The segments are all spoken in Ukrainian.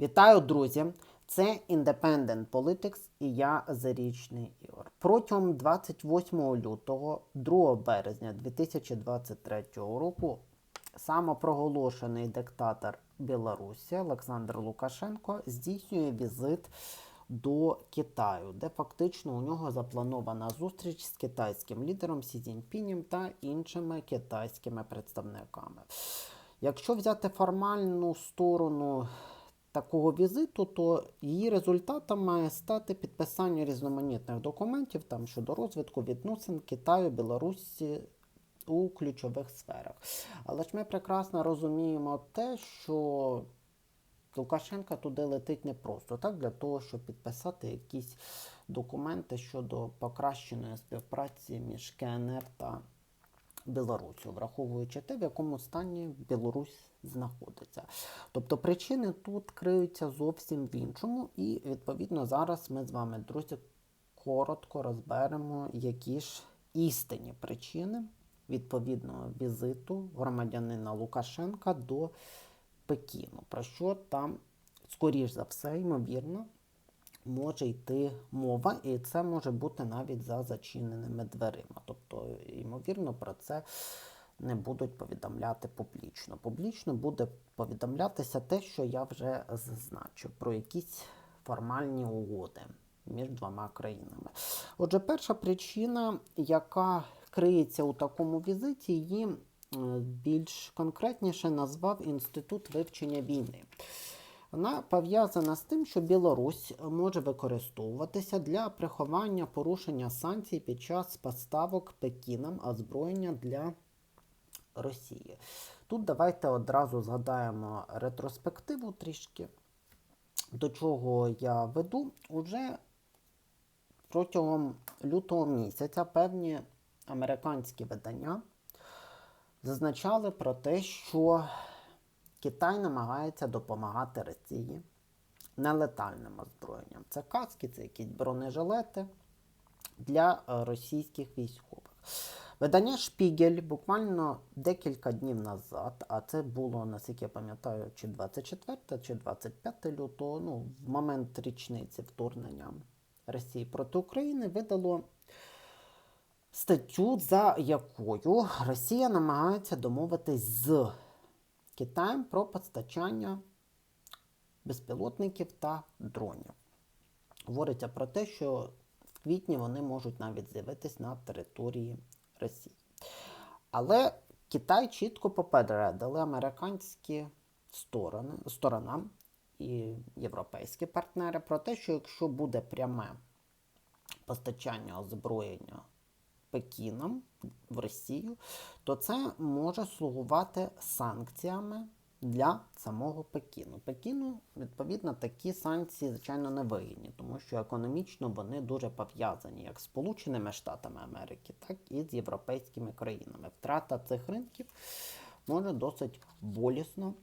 Вітаю, друзі! Це Independent Politics і я Зарічний Ігор. Протягом 28 лютого, 2 березня 2023 року самопроголошений диктатор Білорусі Олександр Лукашенко здійснює візит до Китаю, де фактично у нього запланована зустріч з китайським лідером Сі Цзіньпінем та іншими китайськими представниками. Якщо взяти формальну сторону такого візиту, то її результатом має стати підписання різноманітних документів там щодо розвитку відносин Китаю, Білорусі у ключових сферах. Але ж ми прекрасно розуміємо те, що Лукашенка туди летить не просто так, для того, щоб підписати якісь документи щодо покращеної співпраці між КНР та Білорусю, враховуючи те, в якому стані Білорусь знаходиться. Тобто причини тут криються зовсім в іншому, і відповідно зараз ми з вами, друзі, коротко розберемо, які ж істинні причини відповідного візиту громадянина Лукашенка до Пекіну. Про що там, скоріш за все, ймовірно, може йти мова, і це може бути навіть за зачиненими дверима. Тобто, ймовірно, про це не будуть повідомляти публічно. Публічно буде повідомлятися те, що я вже зазначив, про якісь формальні угоди між двома країнами. Отже, перша причина, яка криється у такому візиті, її е, більш конкретніше назвав Інститут вивчення війни. Вона пов'язана з тим, що Білорусь може використовуватися для приховання порушення санкцій під час поставок Пекіном озброєння для Росії. Тут давайте одразу згадаємо ретроспективу трішки, до чого я веду. Уже протягом лютого місяця певні американські видання зазначали про те, що Китай намагається допомагати Росії нелетальним озброєнням. Це каски, це якісь бронежилети для е, російських військових. Видання Шпігель буквально декілька днів назад, а це було, наскільки я пам'ятаю, чи 24, чи 25 лютого, ну, в момент річниці вторгнення Росії проти України, видало статтю, за якою Росія намагається домовитись з Китаєм про постачання безпілотників та дронів. Говориться про те, що в квітні вони можуть навіть з'явитись на території Росії. Але Китай чітко попередили американські сторони, сторона і європейські партнери про те, що якщо буде пряме постачання озброєння Пекіном в Росію, то це може слугувати санкціями для самого Пекіну. Пекіну, відповідно, такі санкції, звичайно, не вигідні, тому що економічно вони дуже пов'язані як з Сполученими Штатами Америки, так і з європейськими країнами. Втрата цих ринків може досить болісно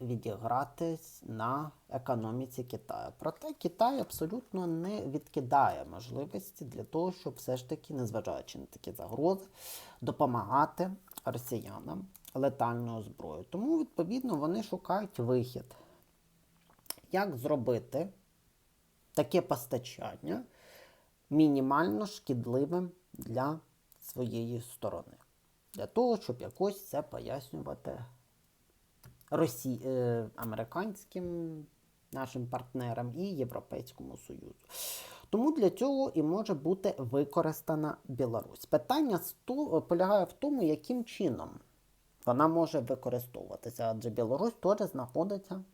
відігратись на економіці Китаю. Проте Китай абсолютно не відкидає можливості для того, щоб все ж таки, незважаючи на такі загрози, допомагати росіянам летальною зброєю. Тому, відповідно, вони шукають вихід, як зробити таке постачання мінімально шкідливим для своєї сторони. Для того, щоб якось це пояснювати Росі... е, американським нашим партнерам і Європейському Союзу. Тому для цього і може бути використана Білорусь. Питання полягає в тому, яким чином вона може використовуватися, адже Білорусь теж знаходиться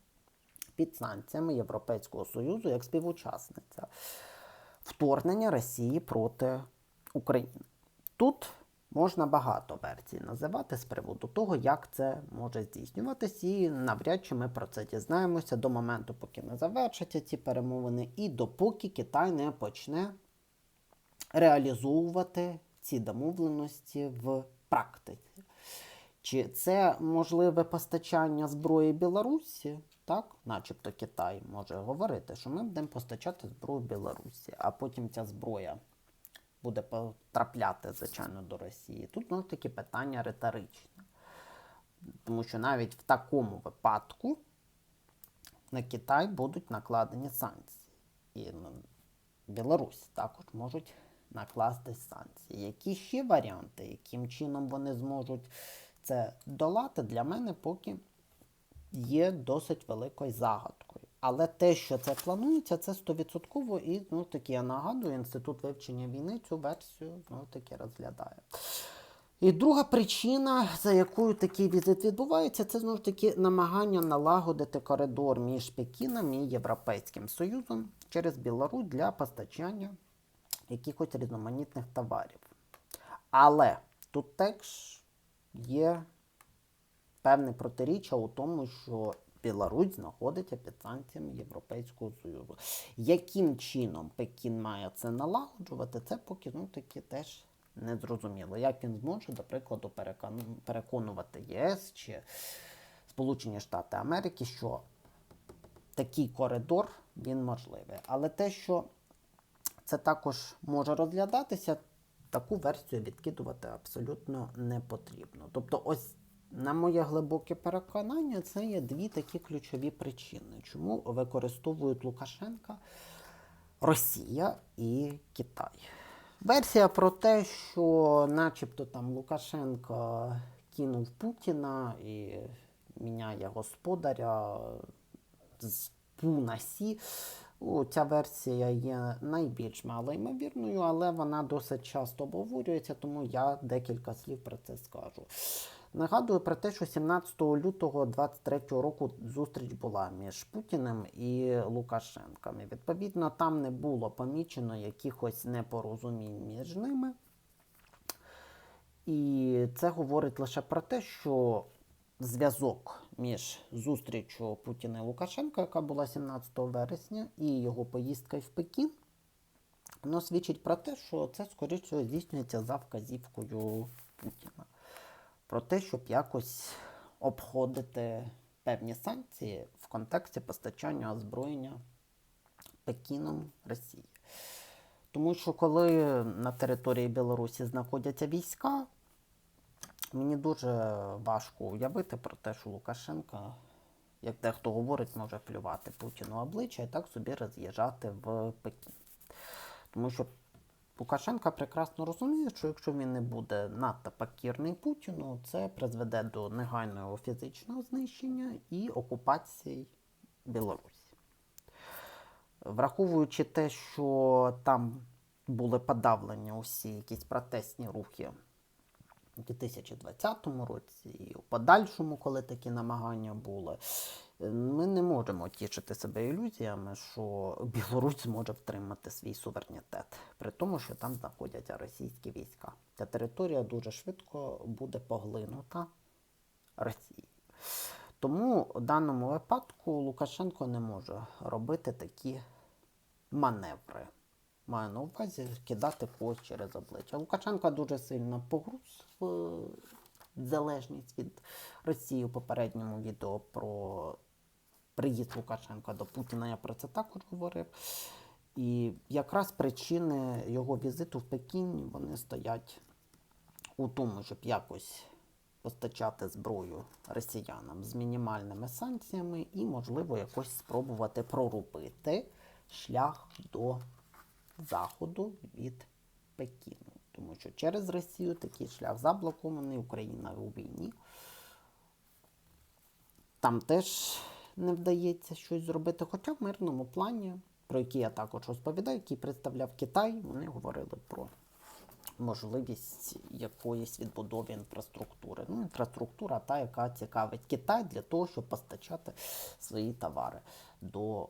під санкціями Європейського Союзу як співучасниця вторгнення Росії проти України. Тут Можна багато версій називати з приводу того, як це може здійснюватись, і навряд чи ми про це дізнаємося до моменту, поки не завершаться ці перемовини, і допоки Китай не почне реалізовувати ці домовленості в практиці. Чи це можливе постачання зброї Білорусі? Так, начебто Китай може говорити, що ми будемо постачати зброю Білорусі, а потім ця зброя буде потрапляти, звичайно, до Росії. Тут знову таки питання риторичне. Тому що навіть в такому випадку на Китай будуть накладені санкції. І ну, Білорусь також можуть накласти санкції. Які ще варіанти, яким чином вони зможуть це долати, для мене поки є досить великою загадкою. Але те, що це планується, це стовідсотково, і ну таки я нагадую, інститут вивчення війни цю версію ну таки розглядає. І друга причина, за якою такий візит відбувається, це знову ж таки намагання налагодити коридор між Пекіном і Європейським Союзом через Білорусь для постачання якихось різноманітних товарів. Але тут теж є певне протиріччя у тому, що Білорусь знаходиться під санкціями Європейського Союзу. Яким чином Пекін має це налагоджувати, це поки ну, таки теж не зрозуміло. Як він зможе, до прикладу, переконувати ЄС чи Сполучені Штати Америки, що такий коридор він можливий. Але те, що це також може розглядатися, таку версію відкидувати абсолютно не потрібно. Тобто, ось на моє глибоке переконання, це є дві такі ключові причини, чому використовують Лукашенка Росія і Китай. Версія про те, що начебто там Лукашенко кинув Путіна і міняє господаря з пу на сі. О, Ця версія є найбільш малоймовірною, але вона досить часто обговорюється, тому я декілька слів про це скажу. Нагадую про те, що 17 лютого 23 року зустріч була між Путіним і Лукашенком. І, Відповідно, там не було помічено якихось непорозумінь між ними. І це говорить лише про те, що зв'язок між зустрічю Путіна і Лукашенка, яка була 17 вересня, і його поїздкою в Пекін, воно свідчить про те, що це, скоріше здійснюється за вказівкою Путіна. Про те, щоб якось обходити певні санкції в контексті постачання озброєння Пекіном Росії. Тому що коли на території Білорусі знаходяться війська, мені дуже важко уявити про те, що Лукашенко, як дехто говорить, може плювати Путіну обличчя і так собі роз'їжджати в Пекін. Тому що Лукашенко прекрасно розуміє, що якщо він не буде надто покірний Путіну, це призведе до негайного фізичного знищення і окупації Білорусі. Враховуючи те, що там були подавлені усі якісь протестні рухи у 2020 році і у подальшому, коли такі намагання були, ми не можемо тішити себе ілюзіями, що Білорусь зможе втримати свій суверенітет, при тому, що там знаходяться російські війська. Ця територія дуже швидко буде поглинута Росією. Тому в даному випадку Лукашенко не може робити такі маневри. Маю на увазі кидати когось через обличчя. Лукашенко дуже сильно погруз в е, залежність від Росії у попередньому відео про приїзд Лукашенка до Путіна. Я про це також говорив. І якраз причини його візиту в Пекін вони стоять у тому, щоб якось постачати зброю росіянам з мінімальними санкціями і, можливо, якось спробувати прорубити шлях до заходу від Пекіну. Тому що через Росію такий шлях заблокований, Україна у війні. Там теж не вдається щось зробити. Хоча в мирному плані, про який я також розповідаю, який представляв Китай, вони говорили про можливість якоїсь відбудови інфраструктури. Ну, інфраструктура та, яка цікавить Китай для того, щоб постачати свої товари до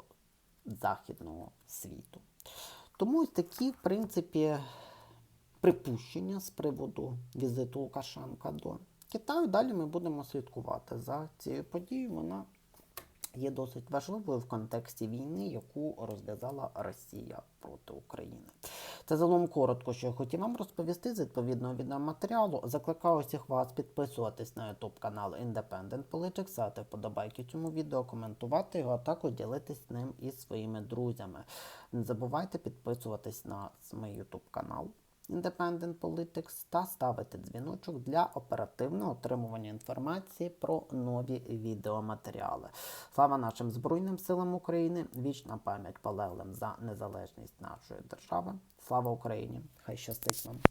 західного світу. Тому такі, в принципі, припущення з приводу візиту Лукашенка до Китаю. Далі ми будемо слідкувати за цією подією. Вона є досить важливою в контексті війни, яку розв'язала Росія проти України. Це загалом коротко, що я хотів вам розповісти з відповідного відеоматеріалу. Закликаю всіх вас підписуватись на YouTube канал Independent Politics, ставити вподобайки цьому відео, коментувати його, а також ділитись ним із своїми друзями. Не забувайте підписуватись на мій YouTube канал. Independent Politics та ставити дзвіночок для оперативного отримування інформації про нові відеоматеріали. Слава нашим Збройним силам України! Вічна пам'ять полеглим за незалежність нашої держави. Слава Україні! Хай щастить вам!